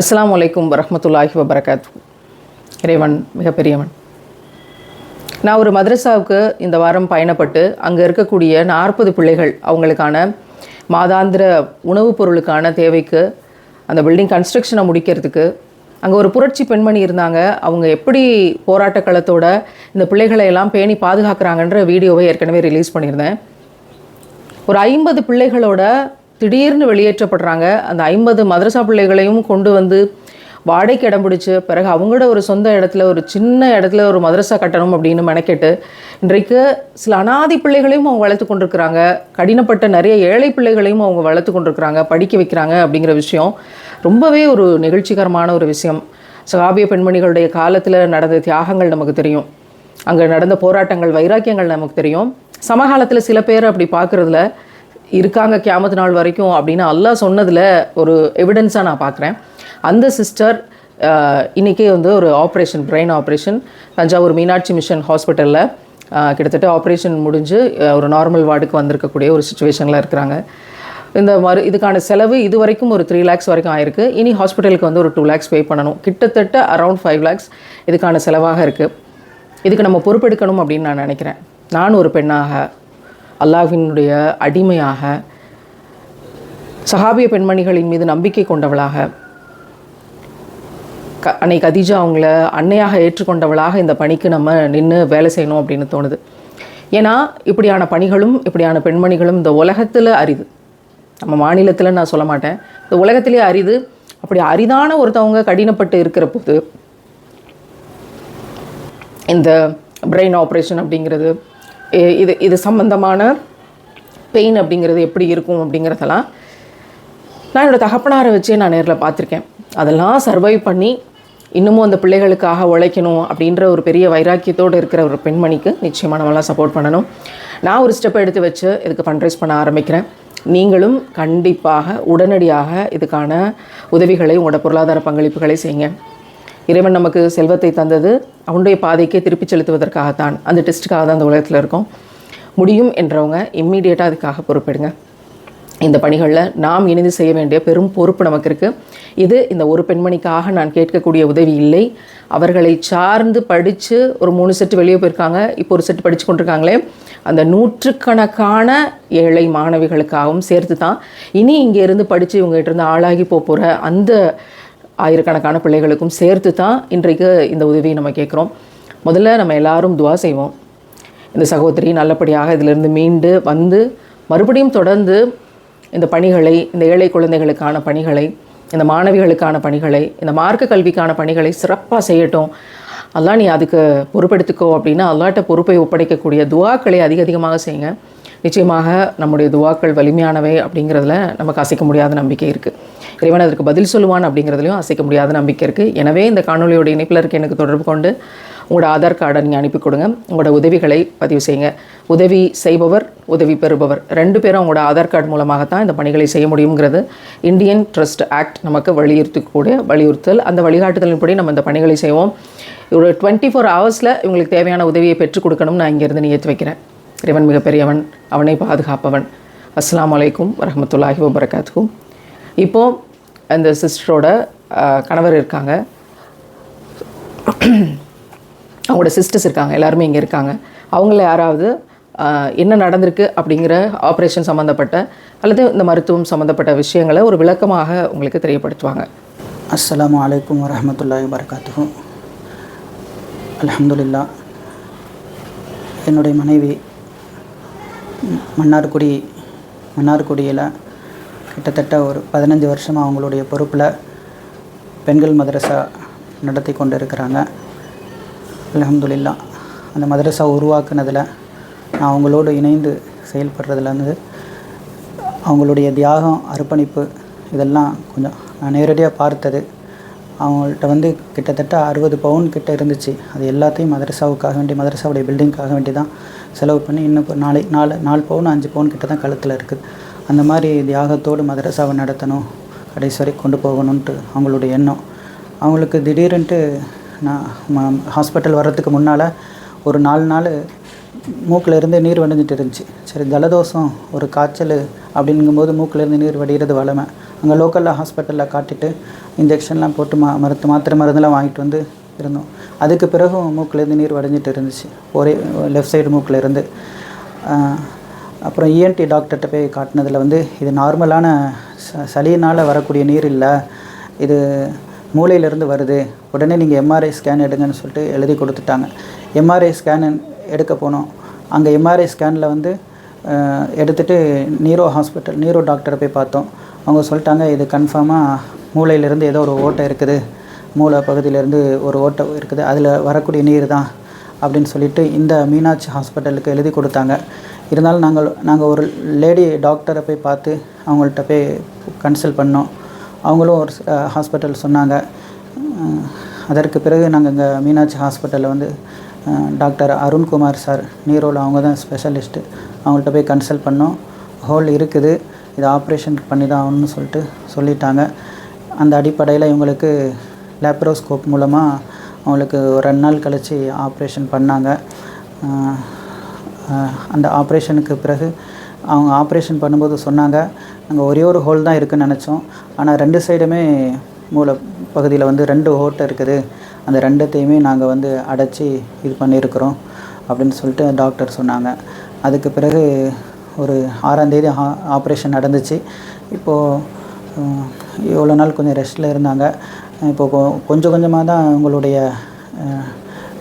அஸ்லாம் வலைக்கும் வரமத்துல்லாஹி வபரகாத் இறைவன் மிகப்பெரியவன். நான் ஒரு மதரசாவுக்கு இந்த வாரம் பயணப்பட்டு அங்கே இருக்கக்கூடிய நாற்பது பிள்ளைகள் அவங்களுக்கான மாதாந்திர உணவுப் பொருளுக்கான தேவைக்கு அந்த பில்டிங் கன்ஸ்ட்ரக்ஷனை முடிக்கிறதுக்கு அங்கே ஒரு புரட்சி பெண்மணி இருந்தாங்க. அவங்க எப்படி போராட்ட களத்தோட இந்த பிள்ளைகளை எல்லாம் பேணி பாதுகாக்கிறாங்கன்ற வீடியோவை ஏற்கனவே ரிலீஸ் பண்ணியிருந்தேன். ஒரு ஐம்பது பிள்ளைகளோட திடீர்னு வெளியேற்றப்படுறாங்க. அந்த ஐம்பது மதரசா பிள்ளைகளையும் கொண்டு வந்து வாடகைக்கு இடம் பிடிச்சி பிறகு அவங்களோட ஒரு சொந்த இடத்துல ஒரு சின்ன இடத்துல ஒரு மதரசா கட்டணும் அப்படின்னு மெனக்கெட்டு இன்றைக்கு சில அனாதி பிள்ளைகளையும் அவங்க வளர்த்து கொண்டிருக்கிறாங்க. கடினப்பட்ட நிறைய ஏழை பிள்ளைகளையும் அவங்க வளர்த்து கொண்டிருக்கிறாங்க படிக்க வைக்கிறாங்க அப்படிங்கிற விஷயம் ரொம்பவே ஒரு நிகழ்ச்சிகரமான ஒரு விஷயம். சகாபிய பெண்மணிகளுடைய காலத்தில் நடந்த தியாகங்கள் நமக்கு தெரியும். அங்கே நடந்த போராட்டங்கள் வைராக்கியங்கள் நமக்கு தெரியும். சமகாலத்தில் சில பேர் அப்படி பார்க்குறதுல இருக்காங்க கியாமத்து நாள் வரைக்கும் அப்படின்னு அல்லாஹ் சொன்னதில் ஒரு எவிடன்ஸாக நான் பார்க்குறேன். அந்த சிஸ்டர் இன்றைக்கே வந்து ஒரு operation brain operation Thanjavur Meenakshi mission ஹாஸ்பிட்டலில் கிட்டத்தட்ட ஆப்ரேஷன் முடிஞ்சு ஒரு நார்மல் வார்டுக்கு வந்திருக்கக்கூடிய ஒரு சுச்சுவேஷனில் இருக்கிறாங்க. இந்த மறு இதுக்கான செலவு இது வரைக்கும் ஒரு த்ரீ லேக்ஸ் வரைக்கும் ஆயிருக்கு. இனி ஹாஸ்பிட்டலுக்கு வந்து ஒரு டூ லேக்ஸ் பே பண்ணணும். கிட்டத்தட்ட அரவுண்ட் ஃபைவ் லேக்ஸ் இதுக்கான செலவாக இருக்குது இதுக்கு நம்ம பொறுப்பெடுக்கணும் அப்படின்னு நான் நினைக்கிறேன். நான் ஒரு பெண்ணாக அல்லாஹினுடைய அடிமையாக சஹாபிய பெண்மணிகளின் மீது நம்பிக்கை கொண்டவளாக க அன்னை கதீஜா அவங்கள அன்னையாக ஏற்றுக்கொண்டவளாக இந்த பணிக்கு நம்ம நின்று வேலை செய்யணும் அப்படின்னு தோணுது. ஏன்னா இப்படியான பணிகளும் இப்படியான பெண்மணிகளும் இந்த உலகத்தில் அரிது. நம்ம மாநிலத்தில் நான் சொல்ல மாட்டேன். இந்த உலகத்திலே அரிது. அப்படி அரிதான ஒருத்தவங்க கடினப்பட்டு இருக்கிற போது இந்த பிரெயின் ஆப்ரேஷன் அப்படிங்கிறது இது இது சம்பந்தமான பெயின் அப்படிங்கிறது எப்படி இருக்கும் அப்படிங்கிறதெல்லாம் நான் என்னோடய தகப்பனாரை வச்சே நான் நேரில் பார்த்துருக்கேன். அதெல்லாம் சர்வை பண்ணி இன்னமும் அந்த பிள்ளைகளுக்காக உழைக்கணும் அப்படின்ற ஒரு பெரிய வைராக்கியத்தோடு இருக்கிற ஒரு பெண்மணிக்கு நிச்சயமாக நம்மளாம் சப்போர்ட் பண்ணணும். நான் ஒரு ஸ்டெப் எடுத்து வச்சு இதுக்கு ஃபண்ட்ரைஸ் பண்ண ஆரம்பிக்கிறேன். நீங்களும் கண்டிப்பாக உடனடியாக இதுக்கான உதவிகளை உங்களோட பொருளாதார பங்களிப்புகளை செய்யுங்க. இறைவன் நமக்கு செல்வத்தை தந்தது. அவனுடைய பாதைக்கே திருப்பி செலுத்துவதற்காகத்தான் அந்த டெஸ்ட்டுக்காக தான் அந்த உலகத்தில் இருக்கோம். முடியும் என்றவங்க இம்மீடியட்டாக அதுக்காக பொறுப்பெடுங்க. இந்த பணிகளில் நாம் இணைந்து செய்ய வேண்டிய பெரும் பொறுப்பு நமக்கு இருக்குது இது இந்த ஒரு பெண்மணிக்காக நான் கேட்கக்கூடிய உதவி இல்லை. அவர்களை சார்ந்து படித்து ஒரு மூணு செட்டு வெளியே போயிருக்காங்க. இப்போ ஒரு செட்டு படித்து கொண்டிருக்காங்களே. அந்த நூற்றுக்கணக்கான ஏழை மாணவிகளுக்காகவும் சேர்த்து தான் இனி இங்கே இருந்து படித்து இவங்ககிட்ட இருந்து ஆளாகி போக போகிற அந்த ஆயிரக்கணக்கான பிள்ளைகளுக்கும் சேர்த்து தான் இன்றைக்கு இந்த உதவியை நம்ம கேட்குறோம். முதல்ல நம்ம எல்லாரும் துவா செய்வோம். இந்த சகோதரி நல்லபடியாக இதிலிருந்து மீண்டு வந்து மறுபடியும் தொடர்ந்து இந்த பணிகளை இந்த ஏழை குழந்தைகளுக்கான பணிகளை இந்த மாணவிகளுக்கான பணிகளை இந்த மார்க்க கல்விக்கான பணிகளை சிறப்பாக செய்யட்டும். அல்லா நீ அதுக்கு பொறுப்பெடுத்துக்கோ அப்படின்னா அல்லாட்ட பொறுப்பை ஒப்படைக்கக்கூடிய துவாக்களை அதிக அதிகமாக செய்யுங்க. நிச்சயமாக நம்முடைய துவாக்கள் வலிமையானவை அப்படிங்கிறதுல நமக்கு அசைக்க முடியாத நம்பிக்கை இருக்குது இறைவன் அதற்கு பதில் சொல்லுவான் அப்படிங்கிறதுலையும் அசைக்க முடியாத நம்பிக்கை இருக்குது எனவே இந்த காணொலியோட இணைப்பில் இருக்க எனக்கு தொடர்பு கொண்டு உங்களோட ஆதார் கார்டை நீங்கள் அனுப்பி கொடுங்க. உங்களோட உதவிகளை பதிவு செய்யுங்க. உதவி செய்பவர் உதவி பெறுபவர் ரெண்டு பேரும் அவங்களோட ஆதார் கார்டு மூலமாகத்தான் இந்த பணிகளை செய்ய முடியுங்கிறது. இந்தியன் ட்ரஸ்ட் ஆக்ட் நமக்கு வலியுறுத்தக்கூடிய வலியுறுத்தல். அந்த வழிகாட்டுதலின்படி நம்ம இந்த பணிகளை செய்வோம். ஒரு டுவெண்ட்டி ஃபோர் ஹவர்ஸில் இவங்களுக்கு தேவையான உதவியை பெற்றுக் கொடுக்கணும்னு நான் இங்கேருந்து நியத்து வைக்கிறேன். இறைவன் மிகப்பெரியவன் அவனை பாதுகாப்பவன். அஸ்லாம் வலைக்கும் வரமத்துல்லாஹி வபரகாத்துக்கும் இப்போது அந்த சிஸ்டரோட கணவர் இருக்காங்க. அவங்களோட சிஸ்டர்ஸ் இருக்காங்க எல்லாருமே இங்கே இருக்காங்க. அவங்கள யாராவது என்ன நடந்திருக்கு அப்படிங்கிற ஆப்ரேஷன் சம்மந்தப்பட்ட அல்லது இந்த மருத்துவம் சம்மந்தப்பட்ட விஷயங்களை ஒரு விளக்கமாக உங்களுக்கு தெரியப்படுத்துவாங்க. அஸ்லாம் அலைக்கும் வரஹ்மத்துல்லாஹி வரகாத்துஹு அலமதுல்லா என்னுடைய மனைவி மன்னார்குடி மன்னார்குடியில் கிட்டத்தட்ட ஒரு பதினஞ்சு வருஷமாக அவங்களுடைய பொறுப்பில் பெண்கள் மதரசா நடத்தி கொண்டு இருக்கிறாங்க அலமதுல்லா அந்த மதரசா உருவாக்குனதில் நான் அவங்களோடு இணைந்து செயல்படுறதுலேருந்து அவங்களுடைய தியாகம் அர்ப்பணிப்பு இதெல்லாம் கொஞ்சம் நான் நேரடியாக பார்த்தது. அவங்கள்ட்ட வந்து கிட்டத்தட்ட அறுபது பவுன் கிட்ட இருந்துச்சு. அது எல்லாத்தையும் மதரசாவுக்காக வேண்டி மதரசாவுடைய பில்டிங்காக வேண்டி தான் செலவு பண்ணி இன்னும் நாளை நாலு நாலு பவுன் அஞ்சு பவுன் கிட்ட தான் கழுத்தில் இருக்குது. அந்த மாதிரி தியாகத்தோடு மதரசாவை நடத்தணும் கடைசி வரை கொண்டு போகணுன்ட்டு அவங்களுடைய எண்ணம். அவங்களுக்கு திடீர்னுட்டு நான் ஹாஸ்பிட்டல் வர்றதுக்கு முன்னால் ஒரு நாலு நாள் மூக்கில் இருந்து நீர் வடிஞ்சிட்டு இருந்துச்சு. சரி ஜலதோஷம் ஒரு காய்ச்சல் அப்படிங்கும்போது மூக்கிலேருந்து நீர் வடிகிறது வளமை அங்கே லோக்கலில் ஹாஸ்பிட்டலில் காட்டிட்டு இன்ஜெக்ஷன்லாம் போட்டு மா மருத்து மாத்திரை மருந்தெல்லாம் வாங்கிட்டு வந்து இருந்தோம். அதுக்கு பிறகும் மூக்கிலேருந்து நீர் வடிஞ்சிட்டு இருந்துச்சு. ஒரே லெஃப்ட் சைடு மூக்கில் இருந்து. அப்புறம் இஎன்டி டாக்டர்கிட்ட போய் காட்டினதில் வந்து இது நார்மலான ச சளியினால் வரக்கூடிய நீர் இல்லை. இது மூளையிலேருந்து வருது. உடனே நீங்கள் எம்ஆர்ஐ ஸ்கேன் எடுங்கன்னு சொல்லிட்டு எழுதி கொடுத்துட்டாங்க. எம்ஆர்ஐ ஸ்கேன் எடுக்க போனோம். அங்கே எம்ஆர்ஐ ஸ்கேனில் வந்து எடுத்துகிட்டு நீரோ ஹாஸ்பிட்டல் நீரோ டாக்டரை போய் பார்த்தோம். அவங்க சொல்லிட்டாங்க இது கன்ஃபார்மாக மூளையிலேருந்து ஏதோ ஒரு ஓட்டை இருக்குது. மூளை பகுதியிலேருந்து ஒரு ஓட்டை இருக்குது. அதில் வரக்கூடிய நீர் தான் அப்படின்னு சொல்லிட்டு இந்த மீனாட்சி ஹாஸ்பிட்டலுக்கு எழுதி கொடுத்தாங்க. இருந்தாலும் நாங்கள் நாங்கள் ஒரு லேடி டாக்டரை போய் பார்த்து அவங்கள்ட்ட போய் கன்சல்ட் பண்ணோம். அவங்களும் ஒரு ஹாஸ்பிட்டல் சொன்னாங்க. அதற்கு பிறகு நாங்கள் இங்கே மீனாட்சி ஹாஸ்பிட்டலில் வந்து டாக்டர் அருண்குமார் சார் நீரோவில் அவங்க தான் ஸ்பெஷலிஸ்ட்டு அவங்கள்ட்ட போய் கன்சல்ட் பண்ணோம். ஹோல் இருக்குது. இது ஆப்ரேஷன் பண்ணி தான் ஆகணும்னு சொல்லிட்டு சொல்லிட்டாங்க. அந்த அடிப்படையில் இவங்களுக்கு லேப்ரோஸ்கோப் மூலமாக அவங்களுக்கு ஒரு ரெண்டு நாள் கழித்து ஆப்ரேஷன் பண்ணாங்க. அந்த ஆப்ரேஷனுக்கு பிறகு அவங்க ஆப்ரேஷன் பண்ணும்போது சொன்னாங்க நாங்கள் ஒரே ஒரு ஹோல் தான் இருக்குன்னு நினச்சோம். ஆனால் ரெண்டு சைடுமே மூளை பகுதியில் வந்து ரெண்டு ஓட்டை இருக்குது. அந்த ரெண்டுத்தையுமே நாங்கள் வந்து அடைச்சி இது பண்ணியிருக்கிறோம் அப்படின்னு சொல்லிட்டு டாக்டர் சொன்னாங்க. அதுக்கு பிறகு ஒரு ஆறாந்தேதி ஆப்ரேஷன் நடந்துச்சு. இப்போது இவ்வளோ நாள் கொஞ்சம் ரெஸ்ட்டில் இருந்தாங்க. இப்போ கொஞ்சம் கொஞ்சமாக தான் உங்களுடைய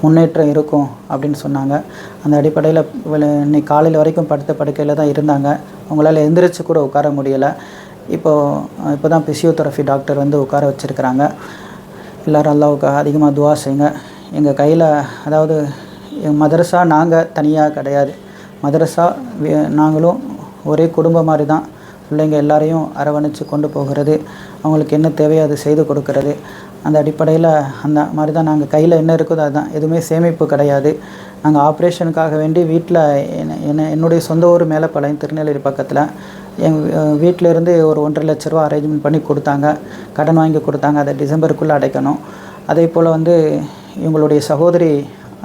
முன்னேற்றம் இருக்கும் அப்படின்னு சொன்னாங்க. அந்த அடிப்படையில் இன்னைக்கு காலையில் வரைக்கும் படுத்த படுக்கையில் தான் இருந்தாங்க. அவங்களால எந்திரிச்சு கூட உட்கார முடியலை. இப்போது இப்போ தான் பிசியோதெரபி டாக்டர் வந்து உட்கார வச்சுருக்கிறாங்க. எல்லோரும் அல்லாவுக்கு அதிகமாக துவா செய்யுங்க. எங்கள் கையில் அதாவது மதரசா நாங்கள் தனியாக கிடையாது. மதரசா வே- நாங்களும் ஒரே குடும்பம் மாதிரி தான் பிள்ளைங்க எல்லாரையும் அரவணைச்சு கொண்டு போகிறது அவங்களுக்கு என்ன தேவையோ அதை செய்து கொடுக்கறது. அந்த அடிப்படையில் அந்த மாதிரி தான் நாங்கள் கையில் என்ன இருக்குதோ அதுதான் எதுவுமே சேமிப்பு கிடையாது. நாங்கள் ஆப்ரேஷனுக்காக வேண்டி வீட்டில் என்ன என்னுடைய சொந்த ஊர் மேலப்பாளையம் திருநெல்வேலி பக்கத்தில். எங்கள் வீட்டில் இருந்து ஒரு ஒன்றரை லட்ச ரூபா அரேஞ்ச்மெண்ட் பண்ணி கொடுத்தாங்க. கடன் வாங்கி கொடுத்தாங்க. அதை டிசம்பருக்குள்ளே அடைக்கணும். அதே போல் வந்து இவங்களுடைய சகோதரி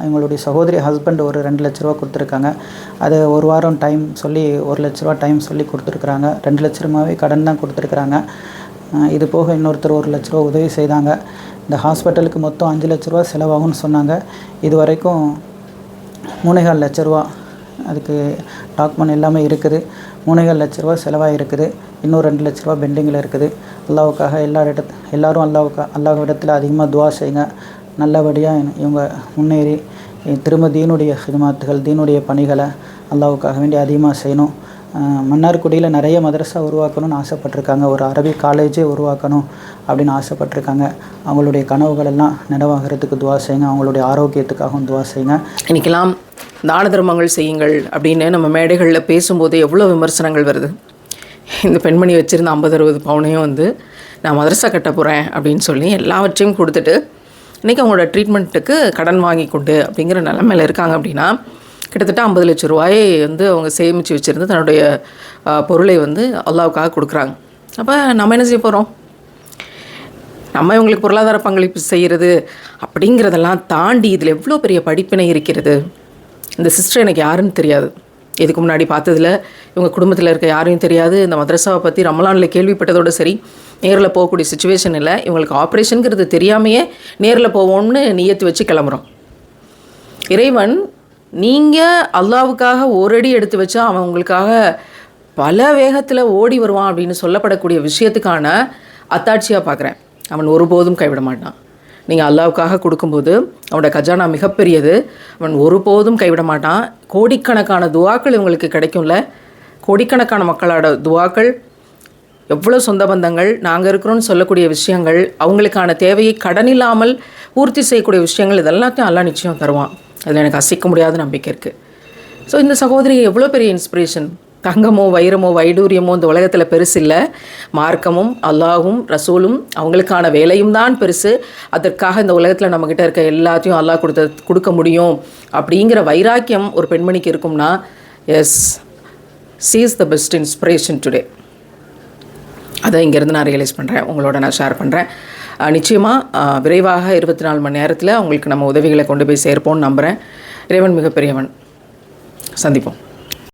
அவங்களுடைய சகோதரி ஹஸ்பண்ட் ஒரு ரெண்டு லட்ச ரூபா கொடுத்துருக்காங்க. அது ஒரு வாரம் டைம் சொல்லி ஒரு லட்ச ரூபா டைம் சொல்லி கொடுத்துருக்குறாங்க. ரெண்டு லட்ச ரூபாவே கடன் தான் கொடுத்துருக்குறாங்க. இது போக இன்னொருத்தர் ஒரு லட்ச ரூபா உதவி செய்தாங்க. இந்த ஹாஸ்பிட்டலுக்கு மொத்தம் அஞ்சு லட்ச ரூபா செலவாகும்னு சொன்னாங்க. இது வரைக்கும் மூணேகால் லட்ச ரூபா அதுக்கு டாக்குமெண்ட் எல்லாமே இருக்குது. மூணேகால் லட்ச ரூபா செலவாக இருக்குது இன்னும் ரெண்டு லட்ச ரூபா பெண்டிங்கில் இருக்குது. அல்லாவுக்காக எல்லா இடத்து எல்லாரும் அல்லாவுக்கா அல்லாஹ் இடத்துல அதிகமாக துவா செய்யுங்க நல்லபடியாக இவங்க முன்னேறி திரும்ப தீனுடைய ஹிதமாத்துகள் தீனுடைய பணிகளை அல்லாவுக்காக வேண்டி அதிகமாக செய்யணும். மன்னார்குடியில் நிறைய மதரசா உருவாக்கணும்னு ஆசைப்பட்டிருக்காங்க. ஒரு அரபி காலேஜே உருவாக்கணும் அப்படின்னு ஆசைப்பட்டிருக்காங்க. அவங்களுடைய கனவுகள் எல்லாம் நினைவாகிறதுக்கு துவா செய்யுங்க. அவங்களுடைய ஆரோக்கியத்துக்காகவும் துவா செய்யுங்க. இன்றைக்கெல்லாம் தான தர்மங்கள் செய்யுங்கள் அப்படின்னு நம்ம மேடைகளில் பேசும்போது எவ்வளோ விமர்சனங்கள் வருது. இந்த பெண்மணி வச்சுருந்த ஐம்பது அறுபது பவுனையும் வந்து நான் மதரசா கட்ட போகிறேன் அப்படின்னு சொல்லி எல்லாவற்றையும் கொடுத்துட்டு இன்றைக்கி அவங்களோட ட்ரீட்மெண்ட்டுக்கு கடன் வாங்கி கொண்டு அப்படிங்கிற நிலமையில இருக்காங்க அப்படின்னா கிட்டத்தட்ட ஐம்பது லட்ச ரூபாயை வந்து அவங்க சேமித்து வச்சுருந்து தன்னுடைய பொருளை வந்து அல்லாவுக்காக கொடுக்குறாங்க. அப்போ நம்ம என்ன செய்ய போகிறோம் நம்ம இவங்களுக்கு பொருளாதார பங்களிப்பு செய்கிறது அப்படிங்கிறதெல்லாம் தாண்டி இதில் எவ்வளோ பெரிய படிப்பினை இருக்கிறது? இந்த சிஸ்டர் எனக்கு யாருன்னு தெரியாது. இதுக்கு முன்னாடி பார்த்ததுல இவங்க குடும்பத்தில் இருக்க யாரையும் தெரியாது. இந்த மதரசாவை பற்றி ரமலானில் கேள்விப்பட்டதோட சரி நேரில் போகக்கூடிய சுச்சுவேஷன் இல்லை. இவங்களுக்கு ஆப்ரேஷனுங்கிறது தெரியாமையே நேரில் போவோம்னு நியத்து வச்சு கிளம்புறோம். இறைவன் நீங்கள் அல்லாவுக்காக ஒரு அடி எடுத்து வச்சா அவன் உங்களுக்காக பல வேகத்தில் ஓடி வருவான் அப்படின்னு சொல்லப்படக்கூடிய விஷயத்துக்கான அத்தாட்சியாக பார்க்குறேன் அவன் ஒருபோதும் கைவிட மாட்டான். நீங்கள் அல்லாவுக்காக கொடுக்கும்போது அவனோட கஜானா மிகப்பெரியது. அவன் ஒருபோதும் கைவிட மாட்டான். கோடிக்கணக்கான துவாக்கள் இவங்களுக்கு கிடைக்கும்ல. கோடிக்கணக்கான மக்களோட துவாக்கள் எவ்வளோ சொந்த பந்தங்கள் நாங்கள் இருக்கிறோன்னு சொல்லக்கூடிய விஷயங்கள் அவங்களுக்கான தேவையை கடன் இல்லாமல் பூர்த்தி செய்யக்கூடிய விஷயங்கள் இதெல்லாத்தையும் எல்லாம் நிச்சயம் தருவான். அதில் எனக்கு அசைக்க முடியாத நம்பிக்கை இருக்குது ஸோ இந்த சகோதரி எவ்வளோ பெரிய இன்ஸ்பிரேஷன் தங்கமோ வைரமோ வைடூரியமோ இந்த உலகத்தில் பெருசு இல்லை. மார்க்கமும் அல்லாஹும் ரசூலும் அவங்களுக்கான வேலையும் தான் பெருசு. அதற்காக இந்த உலகத்தில் நம்மக்கிட்ட இருக்க எல்லாத்தையும் அல்லாஹ் கொடுத்த கொடுக்க முடியும். அப்படிங்கிற வைராக்கியம் ஒரு பெண்மணிக்கு இருக்கும்னா yes she's the best inspiration today அதை இங்கேருந்து நான் ரியலைஸ் பண்ணுறேன் உங்களோட நான் ஷேர் பண்ணுறேன் நிச்சயமாக விரைவாக இருபத்தி நாலு மணி நேரத்தில் உங்களுக்கு நம்ம உதவிகளை கொண்டு போய் சேர்ப்போம்னு நம்புகிறேன் இறைவன் மிகப்பெரியவன். சந்திப்போம்.